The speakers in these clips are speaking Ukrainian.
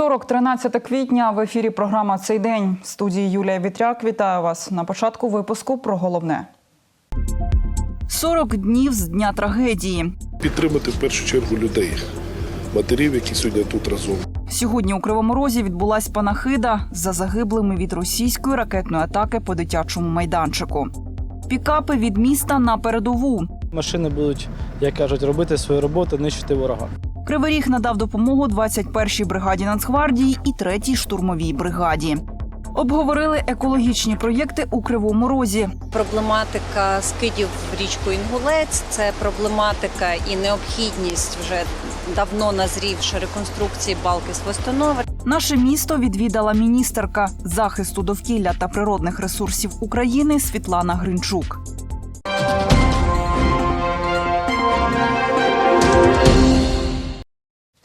Вівторок, 13 квітня, в ефірі програма Цей день. В студії Юлія Вітряк. Вітаю вас на початку випуску про головне. 40 днів з дня трагедії. підтримати в першу чергу людей, матерів, які сьогодні тут разом. Сьогодні у Кривому Розі відбулась панахида за загиблими від російської ракетної атаки по дитячому майданчику. Пікапи від міста на передову. Машини будуть, як кажуть, робити свою роботу, нищити ворога. Кривий Ріг надав допомогу 21-й бригаді Нацгвардії і 3-й штурмовій бригаді. Обговорили екологічні проєкти у Кривому Розі. Проблематика скидів в річку Інгулець це проблематика і необхідність вже давно назрівши реконструкції балки Свистонова. Наше місто відвідала міністерка захисту довкілля та природних ресурсів України Світлана Гринчук.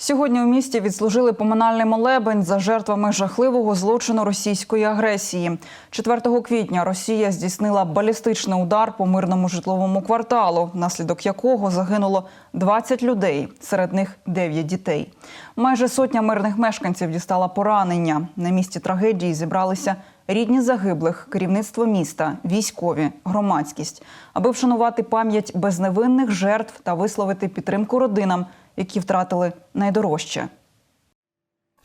Сьогодні у місті відслужили поминальний молебень за жертвами жахливого злочину російської агресії. 4 квітня Росія здійснила балістичний удар по мирному житловому кварталу, внаслідок якого загинуло 20 людей, серед них 9 дітей. Майже сотня мирних мешканців дістала поранення. На місці трагедії зібралися рідні загиблих, керівництво міста, військові, громадськість, аби вшанувати пам'ять безневинних жертв та висловити підтримку родинам, які втратили найдорожче.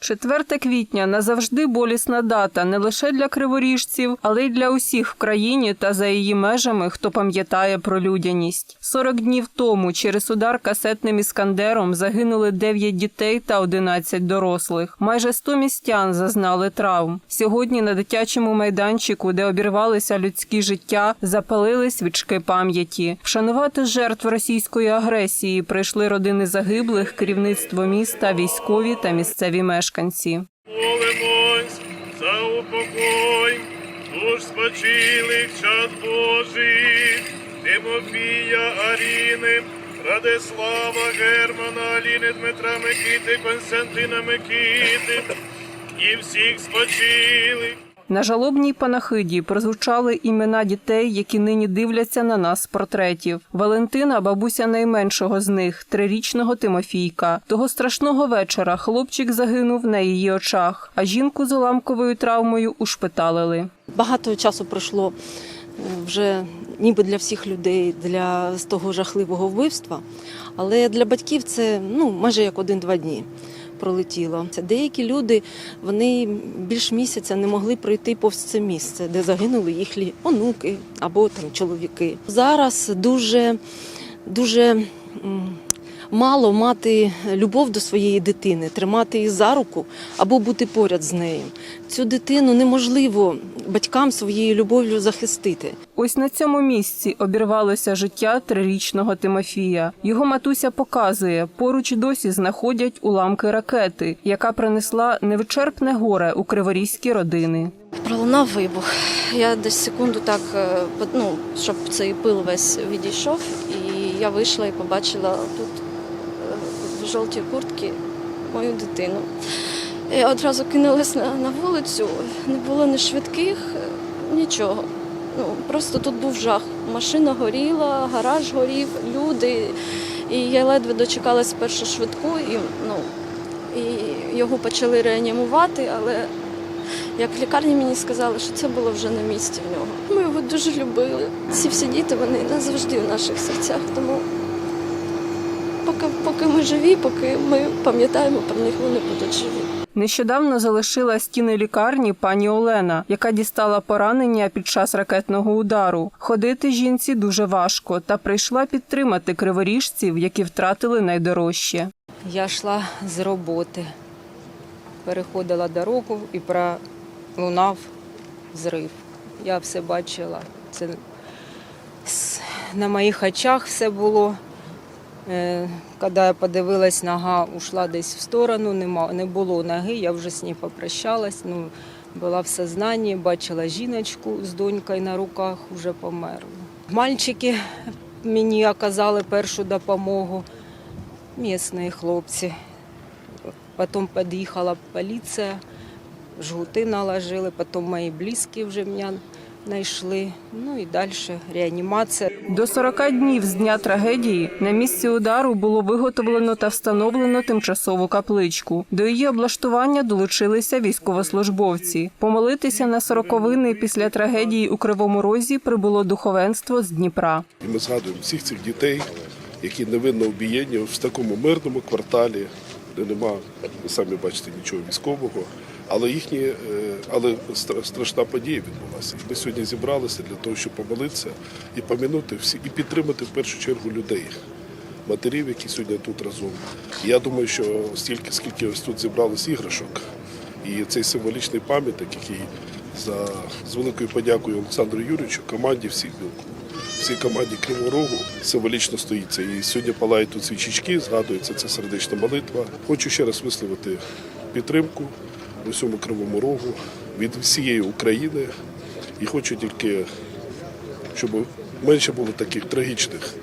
4 квітня назавжди болісна дата не лише для криворіжців, але й для усіх в країні та за її межами, хто пам'ятає про людяність. 40 днів тому через удар касетним іскандером загинули 9 дітей та 11 дорослих. Майже 100 містян зазнали травм. Сьогодні на дитячому майданчику, де обірвалися людські життя, запалили свічки пам'яті. Вшанувати жертв російської агресії прийшли родини загиблих, керівництво міста, військові та місцеві мешканці. Молимось за упокой. Душ спочилих чад Божих, Тимофія Аріни, Радислава Германа, Аліни Дмитра Микити, Константина Микити. І всіх спочилих. На жалобній панахиді прозвучали імена дітей, які нині дивляться на нас портретів. Валентина, бабуся найменшого з них, трирічного Тимофійка. Того страшного вечора хлопчик загинув на її очах, а жінку з уламковою травмою ушпиталили. Багато часу пройшло е, вже ніби для всіх людей для з того жахливого вбивства, але для батьків це ну майже як один-два дні. Пролетіло. Деякі люди вони більш місяця не могли пройти повз це місце, де загинули їхні онуки або там чоловіки. Зараз дуже дуже мало мати любов до своєї дитини, тримати її за руку або бути поряд з нею. Цю дитину неможливо батькам своєю любов'ю захистити. Ось на цьому місці обірвалося життя трирічного Тимофія. Його матуся показує, поруч досі знаходять уламки ракети, яка принесла невичерпне горе у криворізькі родини. Пролунав вибух. Я десь секунду так, е, ну, щоб цей пил весь відійшов, і я вийшла і побачила тут в жовтій куртці мою дитину. Я одразу кинулась на, на вулицю, не було ні швидких, е, нічого. Ну, просто тут був жах. Машина горіла, гараж горів, люди. І я ледве дочекалась першу швидку, і, ну, і його почали реанімувати, але як в лікарні мені сказали, що це було вже на місці в нього. Ми його дуже любили. Ці всі діти вони назавжди в наших серцях. Тому поки, ми живі, поки ми пам'ятаємо про них, вони будуть живі. Нещодавно залишила стіни лікарні пані Олена, яка дістала поранення під час ракетного удару. Ходити жінці дуже важко, та прийшла підтримати криворіжців, які втратили найдорожче. Я йшла з роботи, переходила дорогу і пролунав зрив. Я все бачила. Це на моїх очах все було. Е, Коли я подивилась, нога ушла десь в сторону, не було ноги, я вже з нею попрощалась. Ну, була в сознанні, бачила жіночку з донькою на руках, вже померла. Мальчики мені оказали першу допомогу місні хлопці. Потім під'їхала поліція, жгути наложили, потім мої близькі вже мене знайшли. Ну і далі реанімація. До 40 днів з дня трагедії на місці удару було виготовлено та встановлено тимчасову капличку. До її облаштування долучилися військовослужбовці. Помолитися на сороковини після трагедії у Кривому Розі прибуло духовенство з Дніпра. І ми згадуємо всіх цих дітей, які невинно обієнні в такому мирному кварталі, де нема, ви самі бачите, нічого військового. Але їхні, е, але стра- страшна подія відбулася. Ми сьогодні зібралися для того, щоб помолитися і помінути всі, і підтримати в першу чергу людей, матерів, які сьогодні тут разом. Я думаю, що стільки, скільки ось тут зібралось іграшок, і цей символічний пам'ятник, який за з великою подякою Олександру Юрійовичу, команді всіх білку, всій команді Кривого Рогу символічно стоїться. І сьогодні палають тут свічечки, згадується це сердечна молитва. Хочу ще раз висловити підтримку усьому Кривому Рогу від всієї України. І хочу тільки, щоб менше було таких трагічних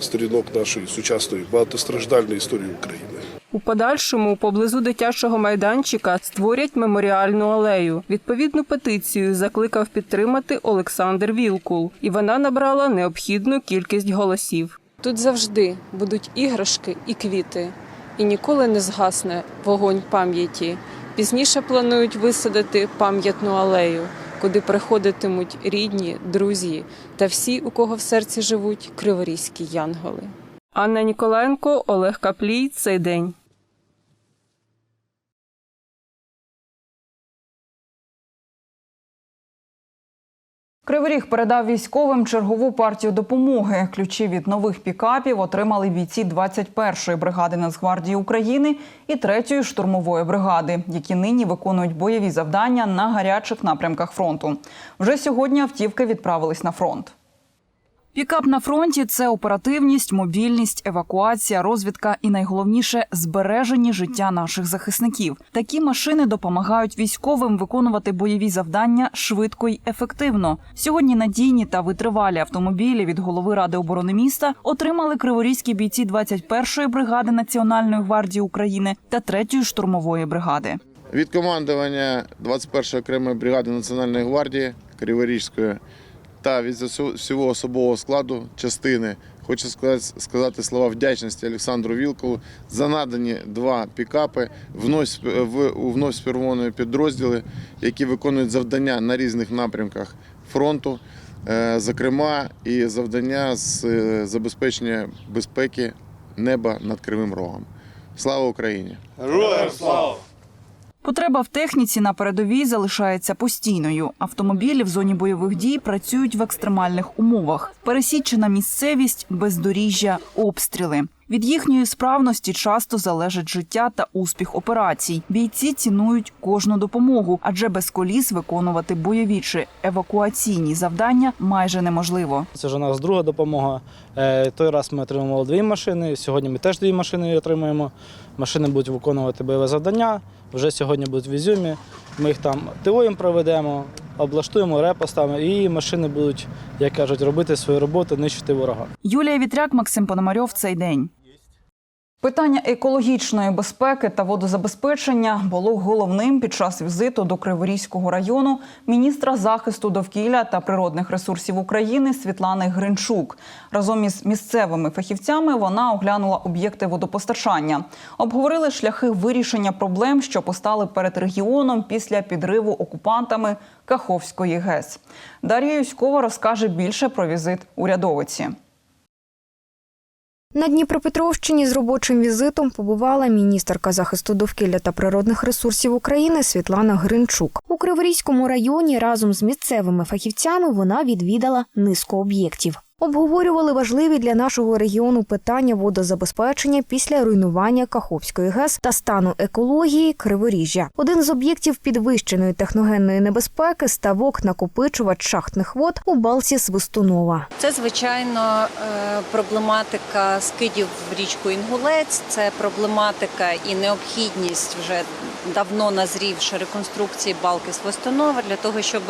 сторінок нашої сучасної багатостраждальної історії України. У подальшому поблизу дитячого майданчика створять меморіальну алею. Відповідну петицію закликав підтримати Олександр Вілкул, і вона набрала необхідну кількість голосів. Тут завжди будуть іграшки і квіти, і ніколи не згасне вогонь пам'яті. Пізніше планують висадити пам'ятну алею, куди приходитимуть рідні, друзі та всі, у кого в серці живуть криворізькі янголи. Анна Ніколенко, Олег Каплій. Цей день. Кривий передав військовим чергову партію допомоги. Ключі від нових пікапів отримали бійці 21-ї бригади Нацгвардії України і 3-ї штурмової бригади, які нині виконують бойові завдання на гарячих напрямках фронту. Вже сьогодні автівки відправились на фронт. Пікап на фронті це оперативність, мобільність, евакуація, розвідка і найголовніше збережені життя наших захисників. Такі машини допомагають військовим виконувати бойові завдання швидко й ефективно. Сьогодні надійні та витривалі автомобілі від голови ради оборони міста отримали криворізькі бійці 21-ї бригади Національної гвардії України та 3-ї штурмової бригади. Від командування 21-ї окремої бригади Національної гвардії Криворізької та від всього особового складу частини хочу сказати, сказати слова вдячності Олександру Вілкову за надані два пікапи вновь, сформовані підрозділи, які виконують завдання на різних напрямках фронту, е, зокрема і завдання з е, забезпечення безпеки неба над Кривим Рогом. Слава Україні! Потреба в техніці на передовій залишається постійною. Автомобілі в зоні бойових дій працюють в екстремальних умовах. Пересічена місцевість, бездоріжжя, обстріли. Від їхньої справності часто залежить життя та успіх операцій. Бійці цінують кожну допомогу, адже без коліс виконувати бойові чи евакуаційні завдання майже неможливо. Це вже у нас друга допомога. Е, Той раз ми отримували дві машини. Сьогодні ми теж дві машини отримуємо. Машини будуть виконувати бойове завдання. Вже сьогодні будуть в Ізюмі. Ми їх там ТО проведемо, облаштуємо, репостами, і машини будуть, як кажуть, робити свою роботу, нищити ворога. Юлія Вітряк, Максим Пономарьов. Цей день. Питання екологічної безпеки та водозабезпечення було головним під час візиту до Криворізького району міністра захисту довкілля та природних ресурсів України Світлани Гринчук. Разом із місцевими фахівцями вона оглянула об'єкти водопостачання, обговорили шляхи вирішення проблем, що постали перед регіоном після підриву окупантами Каховської ГЕС. Дар'я Юськова розкаже більше про візит урядовиці. На Дніпропетровщині з робочим візитом побувала міністерка захисту довкілля та природних ресурсів України Світлана Гринчук. У Криворізькому районі разом з місцевими фахівцями вона відвідала низку об'єктів. Обговорювали важливі для нашого регіону питання водозабезпечення після руйнування Каховської ГЕС та стану екології Криворіжжя. Один з об'єктів підвищеної техногенної небезпеки ставок накопичувач шахтних вод у балці Свистунова. Це звичайно е, проблематика скидів в річку Інгулець. Це проблематика і необхідність вже давно назрівши реконструкції балки Свистунова для того, щоб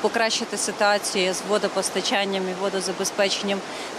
покращити ситуацію з водопостачанням і водозабезпеченням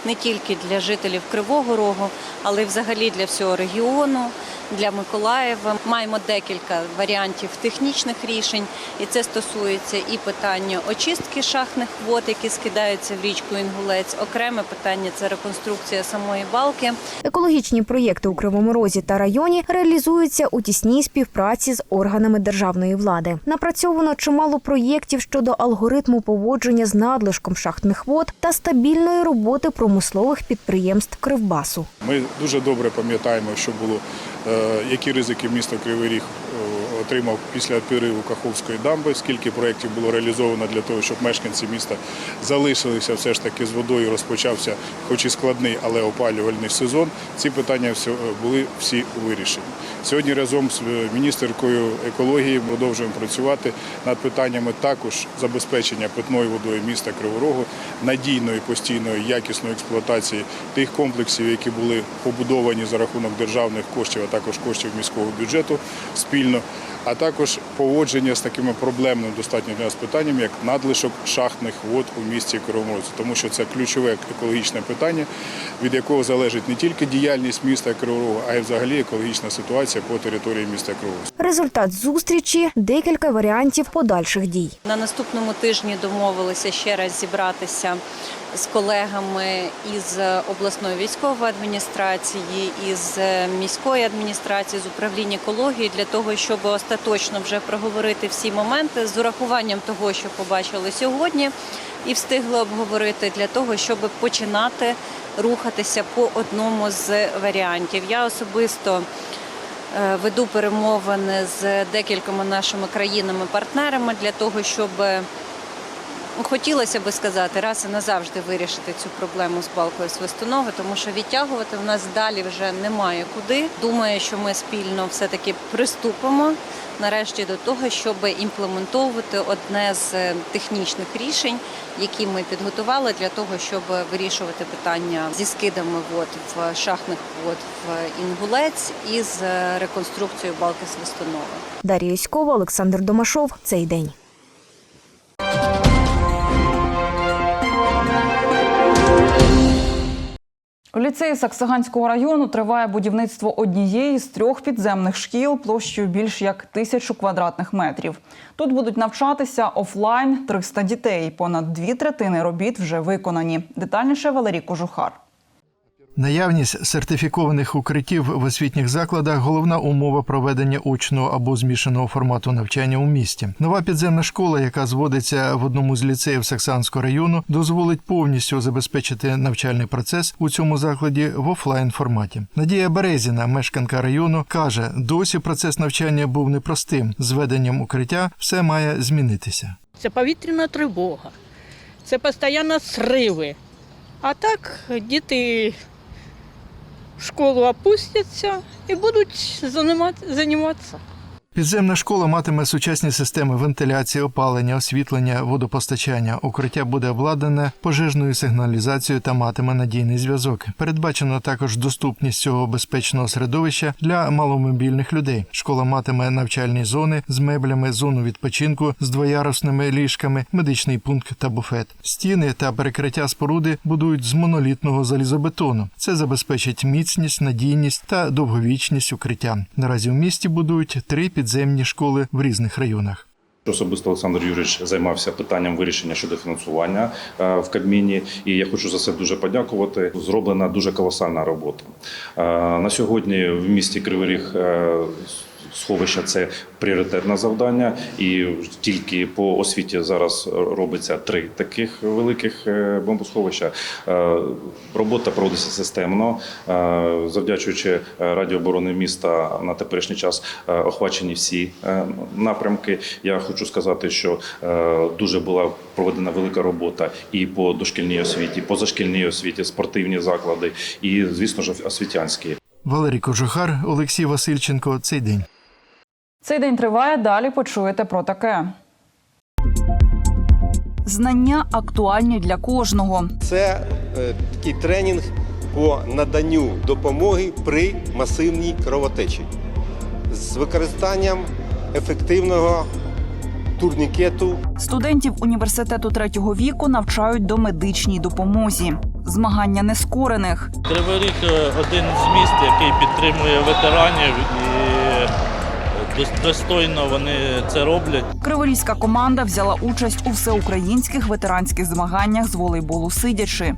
не тільки для жителів Кривого Рогу, але й взагалі для всього регіону. Для Миколаєва. Маємо декілька варіантів технічних рішень, і це стосується і питання очистки шахтних вод, які скидаються в річку Інгулець. Окреме питання це реконструкція самої балки. Екологічні проєкти у Кривому Розі та районі реалізуються у тісній співпраці з органами державної влади. Напрацьовано чимало проєктів щодо алгоритму поводження з надлишком шахтних вод та стабільної роботи промислових підприємств Кривбасу. Ми дуже добре пам'ятаємо, що було, які ризики місто Кривий Ріг е, отримав після підриву Каховської дамби, скільки проєктів було реалізовано для того, щоб мешканці міста залишилися все ж таки з водою. Розпочався, хоч і складний, але опалювальний сезон. Ці питання були всі вирішені. Сьогодні разом з е, міністеркою екології продовжуємо працювати над питаннями також забезпечення питною водою міста Кривого Рогу, надійної, постійної, якісної експлуатації тих комплексів, які були побудовані за рахунок державних коштів, а також коштів міського бюджету спільно, а також поводження з такими проблемними достатньо для нас питаннями, як надлишок шахтних вод у місті Кривомороці. Тому що це ключове екологічне питання, від якого залежить не тільки діяльність міста Кривого Рогу, а й взагалі екологічна ситуація по території міста Кривого Результат зустрічі декілька варіантів подальших дій. На наступному тижні домовилися ще раз зібратися з колегами із обласної військової адміністрації, із міської адміністрації, з управління екології для того, щоб остаточно вже проговорити всі моменти з урахуванням того, що побачили сьогодні, і встигли обговорити для того, щоб починати рухатися по одному з варіантів. Я особисто веду перемовини з декількома нашими країнами-партнерами для того, щоб Хотілося би сказати, раз і назавжди вирішити цю проблему з балкою Свистунови, тому що відтягувати в нас далі вже немає куди. Думаю, що ми спільно все-таки приступимо нарешті до того, щоб імплементовувати одне з е, технічних рішень, які ми підготували для того, щоб вирішувати питання зі скидами вод в шахтних вод в Інгулець і з реконструкцією балки Свистунови. Дар'я Юськова, Олександр Домашов. Цей день. У ліцеї Саксаганського району триває будівництво однієї з трьох підземних шкіл площею більш як тисячу квадратних метрів. Тут будуть навчатися офлайн 300 дітей. Понад дві третини робіт вже виконані. Детальніше Валерій Кожухар. Наявність сертифікованих укриттів в освітніх закладах головна умова проведення очного або змішаного формату навчання у місті. Нова підземна школа, яка зводиться в одному з ліцеїв Саксанського району, дозволить повністю забезпечити навчальний процес у цьому закладі в офлайн форматі. Надія Березіна, мешканка району, каже: досі процес навчання був непростим. З введенням укриття все має змінитися. Це повітряна тривога, це постійно сриви. А так діти школу опустяться і будуть займати- займатися. Підземна школа матиме сучасні системи вентиляції, опалення, освітлення, водопостачання. Укриття буде обладнане пожежною сигналізацією та матиме надійний зв'язок. Передбачено також доступність цього безпечного середовища для маломобільних людей. Школа матиме навчальні зони з меблями, зону відпочинку з двоярусними ліжками, медичний пункт та буфет. Стіни та перекриття споруди будують з монолітного залізобетону. Це забезпечить міцність, надійність та довговічність укриття. Наразі в місті будують три підземні школи в різних районах. Особисто Олександр Юрійович займався питанням вирішення щодо фінансування е, в Кабміні, і я хочу за це дуже подякувати. Зроблена дуже колосальна робота. Е, На сьогодні в місті Кривий Ріг е, сховища це пріоритетне завдання, і тільки по освіті зараз робиться три таких великих е, бомбосховища. Е, Робота проводиться системно, Е, завдячуючи е, Раді оборони міста на теперішній час охвачені всі напрямки. Я хочу сказати, що дуже була проведена велика робота і по дошкільній освіті, позашкільній освіті, спортивні заклади, і звісно ж освітянські. Валерій Кожухар, Олексій Васильченко. Цей день. Цей день триває. Далі почуєте про таке. Знання актуальні для кожного. Це е, такий тренінг по наданню допомоги при масивній кровотечі з використанням ефективного турнікету. Студентів університету третього віку навчають до медичній допомозі. змагання нескорених. Кривий Ріг е, один з міст, який підтримує ветеранів достойно вони це роблять. Криворізька команда взяла участь у всеукраїнських ветеранських змаганнях з волейболу сидячи.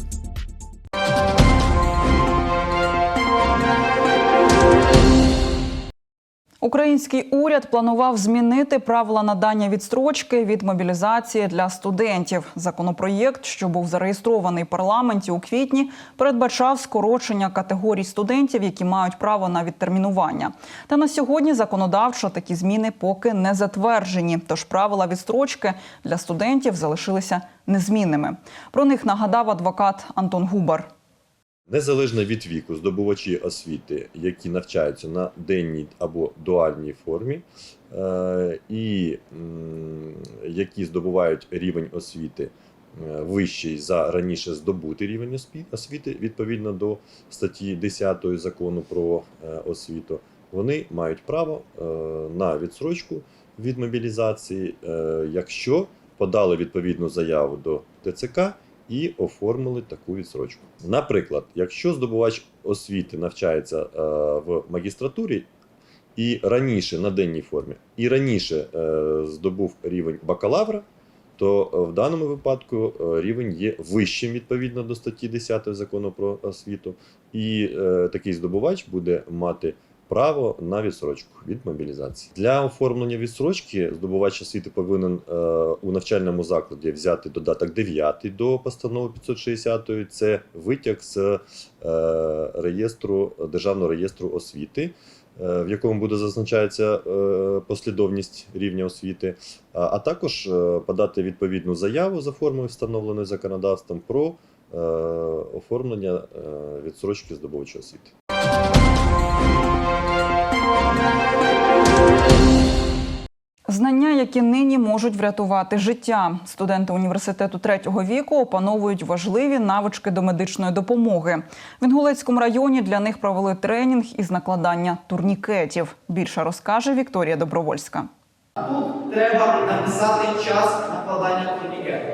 Український уряд планував змінити правила надання відстрочки від мобілізації для студентів. Законопроєкт, що був зареєстрований в парламенті у квітні, передбачав скорочення категорій студентів, які мають право на відтермінування. Та на сьогодні законодавчо такі зміни поки не затверджені. Тож правила відстрочки для студентів залишилися незмінними. Про них нагадав адвокат Антон Губар. Незалежно від віку, здобувачі освіти, які навчаються на денній або дуальній формі, е, і які здобувають рівень освіти е, вищий за раніше здобутий рівень осві- освіти, відповідно до статті 10 закону про е, освіту, вони мають право на відсрочку від мобілізації, якщо подали відповідну заяву до ТЦК і оформили таку відсрочку. Наприклад, якщо здобувач освіти навчається е, в магістратурі і раніше на денній формі, і раніше е, здобув рівень бакалавра, то е, в даному випадку рівень є вищим відповідно до статті 10 закону про освіту, і такий здобувач буде мати право на відсрочку від мобілізації. Для оформлення відсрочки здобувач освіти повинен е, у навчальному закладі взяти додаток 9 до постанови 560. Це витяг з е, реєстру державного реєстру освіти. е, В якому буде зазначається е, послідовність рівня освіти, а також е, подати відповідну заяву за формою, встановленою законодавством, про оформлення відсрочки здобувача освіти. Знання, які нині можуть врятувати життя. Студенти університету третього віку опановують важливі навички до медичної допомоги. В Інгулецькому районі для них провели тренінг із накладання турнікетів. Більше розкаже Вікторія Добровольська. Тут треба написати час накладання турнікету.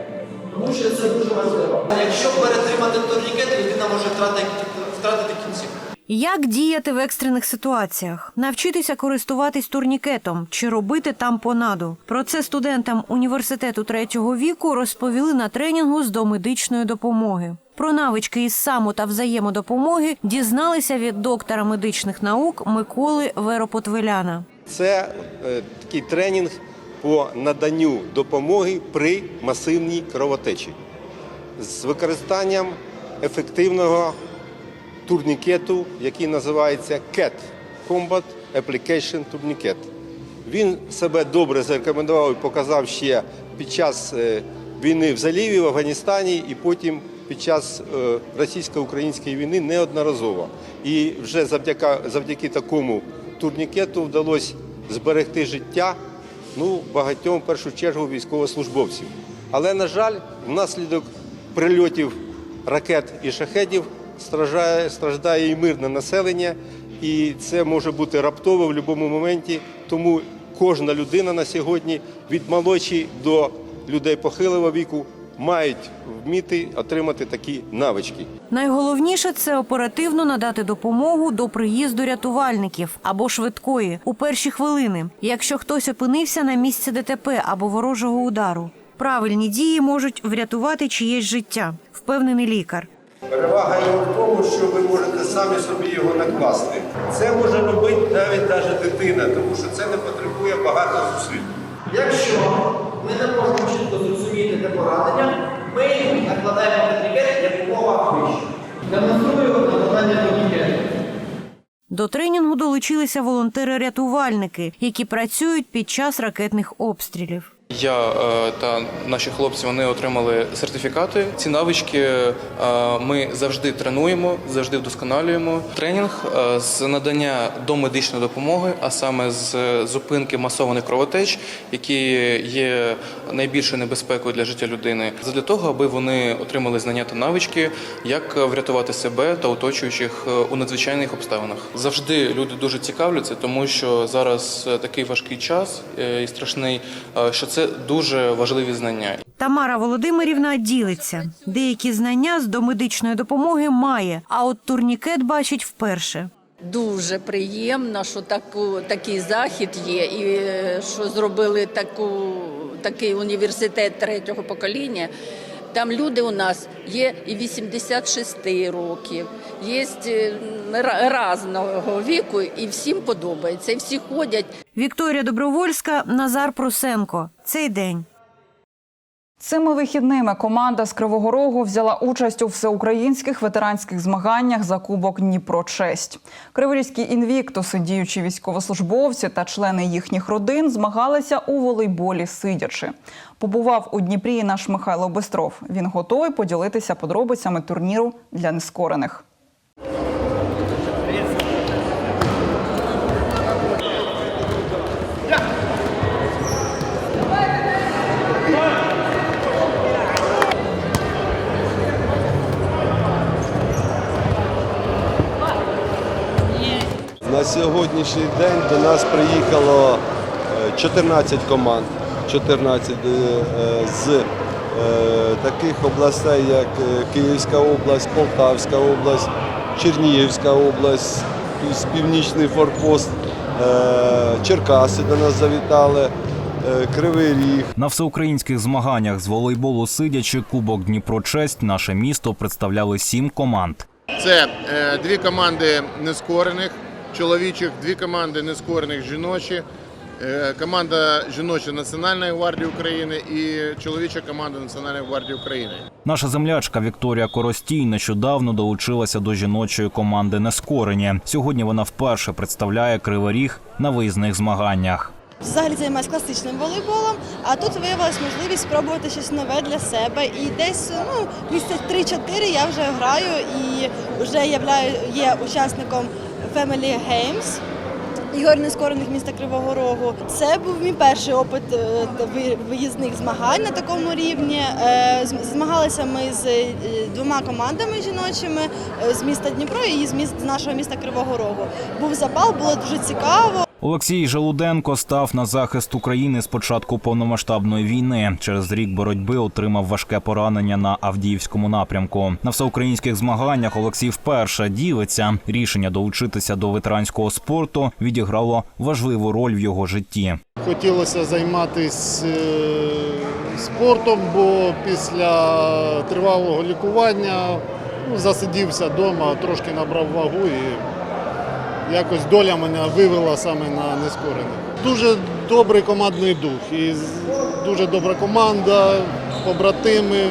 Тому що це дуже важливо. Якщо перетримати турнікет, людина може втратити, втратити кінцівку. Як діяти в екстрених ситуаціях, навчитися користуватись турнікетом чи робити там понаду. Про це студентам університету третього віку розповіли на тренінгу з домедичної допомоги. Про навички із само та взаємодопомоги дізналися від доктора медичних наук Миколи Веропотвеляна. Це е, такий тренінг по наданню допомоги при масивній кровотечі з використанням ефективного турнікету, який називається CAT – Combat Application Tourniquet. Він себе добре зарекомендував і показав ще під час е, війни в заліві в Афганістані і потім під час е, російсько-української війни неодноразово. І вже завдяки, завдяки такому турнікету вдалося зберегти життя ну, багатьом, в першу чергу, військовослужбовців. Але, на жаль, внаслідок прильотів ракет і шахедів страждає, страждає і мирне населення, і це може бути раптово в будь-якому моменті. Тому кожна людина на сьогодні від молодші до людей похилого віку мають вміти отримати такі навички. Найголовніше це оперативно надати допомогу до приїзду рятувальників або швидкої у перші хвилини, якщо хтось опинився на місці ДТП або ворожого удару. Правильні дії можуть врятувати чиєсь життя, впевнений лікар. Перевага його в тому, що ви можете самі собі його накласти. Це може робити навіть навіть дитина, тому що це не потребує багато зусиль. Якщо ми не можемо чітко зрозуміти те поранення, ми накладаємо турнікет якомога вище. Демонструю накладання турнікету. До тренінгу долучилися волонтери-рятувальники, які працюють під час ракетних обстрілів. Я е, та наші хлопці вони отримали сертифікати. Ці навички е, ми завжди тренуємо, завжди вдосконалюємо. Тренінг е, з надання домедичної допомоги, а саме з зупинки масованих кровотеч, які є найбільшою небезпекою для життя людини, для того, аби вони отримали знання та навички, як врятувати себе та оточуючих у надзвичайних обставинах. Завжди люди дуже цікавляться, тому що зараз такий важкий час і страшний, що це це дуже важливі знання. Тамара Володимирівна ділиться. Деякі знання з домедичної допомоги має, а от турнікет бачить вперше. Дуже приємно, що таку, такий захід є, і е, що зробили таку, такий університет третього покоління. Там люди у нас є і 86 років, є е, різного віку, і всім подобається, і всі ходять. Вікторія Добровольська, Назар Прусенко. Цей день. Цими вихідними команда з Кривого Рогу взяла участь у всеукраїнських ветеранських змаганнях за Кубок Дніпро Честь. Криворізькі інвіктуси, діючі військовослужбовці та члени їхніх родин змагалися у волейболі сидячи. Побував у Дніпрі і наш Михайло Бистров. Він готовий поділитися подробицями турніру для нескорених. На сьогоднішній день до нас приїхало е, 14 команд, 14 е, е, з е, таких областей, як е, Київська область, Полтавська область, Чернігівська область, Північний форпост, е, Черкаси до нас завітали, е, Кривий Ріг. На всеукраїнських змаганнях з волейболу сидячи Кубок Дніпро Честь наше місто представляли сім команд. Це е, дві команди нескорених чоловічих, дві команди нескорених жіночі, е, команда жіноча Національної гвардії України і чоловіча команда Національної гвардії України. Наша землячка Вікторія Коростій нещодавно долучилася до жіночої команди Нескорені. Сьогодні вона вперше представляє Кривий Ріг на виїзних змаганнях. Взагалі займаюся класичним волейболом, а тут виявилась можливість спробувати щось нове для себе. І десь ну, місяць 3-4 я вже граю і вже являю, є учасником Family Games. Ігор нескорених міста Кривого Рогу. Це був мій перший опит е, виїзних змагань на такому рівні. Е, Змагалися ми з е, двома командами жіночими з міста Дніпро і з нашого міста Кривого Рогу. Був запал, було дуже цікаво. Олексій Желуденко став на захист України з початку повномасштабної війни. Через рік боротьби отримав важке поранення на Авдіївському напрямку. На всеукраїнських змаганнях Олексій вперше ділиться. Рішення долучитися до ветеранського спорту відіграло важливу роль в його житті. Хотілося займатися спортом, бо після тривалого лікування ну, засидівся вдома, трошки набрав вагу і якось доля мене вивела саме на нескорене. Дуже добрий командний дух і дуже добра команда, побратими,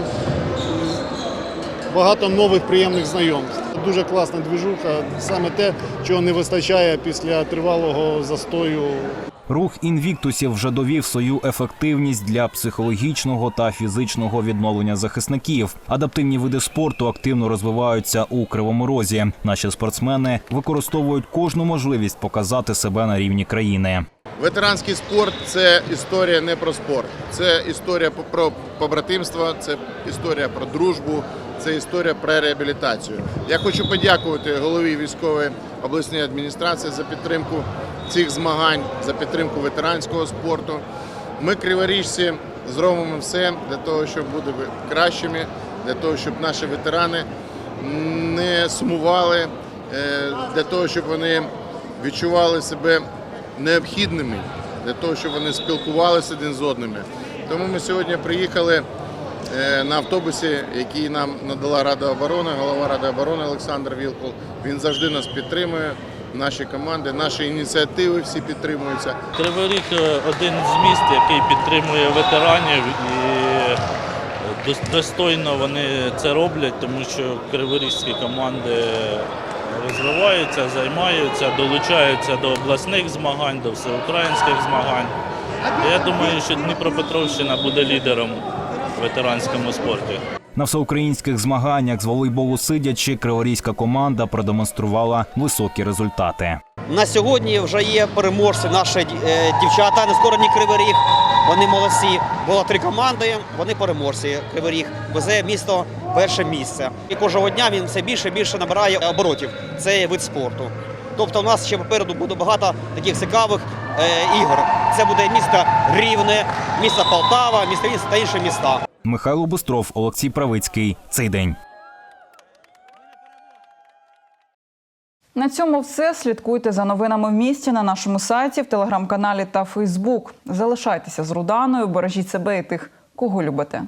багато нових приємних знайомств. Дуже класна двіжуха, саме те, чого не вистачає після тривалого застою Рух інвіктусів вже довів свою ефективність для психологічного та фізичного відновлення захисників. Адаптивні види спорту активно розвиваються у кривому розі. Наші спортсмени використовують кожну можливість показати себе на рівні країни. Ветеранський спорт це історія не про спорт, це історія про побратимство, це історія про дружбу, це історія про реабілітацію. Я хочу подякувати голові військової обласної адміністрації за підтримку цих змагань, за підтримку ветеранського спорту. Ми, криворіжці, зробимо все для того, щоб бути кращими, для того, щоб наші ветерани не сумували, е, для того, щоб вони відчували себе необхідними, для того, щоб вони спілкувалися один з одними. Тому ми сьогодні приїхали на автобусі, який нам надала Рада оборони, голова Ради оборони Олександр Вілкул. Він завжди нас підтримує, наші команди, наші ініціативи всі підтримуються. Кривий Ріг е, один з міст, який підтримує ветеранів і достойно вони це роблять, тому що криворізькі команди розвиваються, займаються, долучаються до обласних змагань, до всеукраїнських змагань. Я думаю, що Дніпропетровщина буде лідером ветеранському спорті. На всеукраїнських змаганнях з волейболу сидячи криворізька команда продемонструвала високі результати. На сьогодні вже є переможці, наші е, дівчата, нескорені Кривий Ріг. Вони молодці. Було три команди, вони переможці. Кривий Ріг везе місто перше місце. І кожного дня він все більше і більше набирає оборотів. Це вид спорту. Тобто у нас ще попереду буде багато таких цікавих ігор. Це буде місто Рівне, місто Полтава, місто Вінниця та інші міста. Михайло Бустров, Олексій Правицький. Цей день. На цьому все. Слідкуйте за новинами в місті на нашому сайті, в телеграм-каналі та Фейсбук. Залишайтеся з Руданою, бережіть себе і тих, кого любите.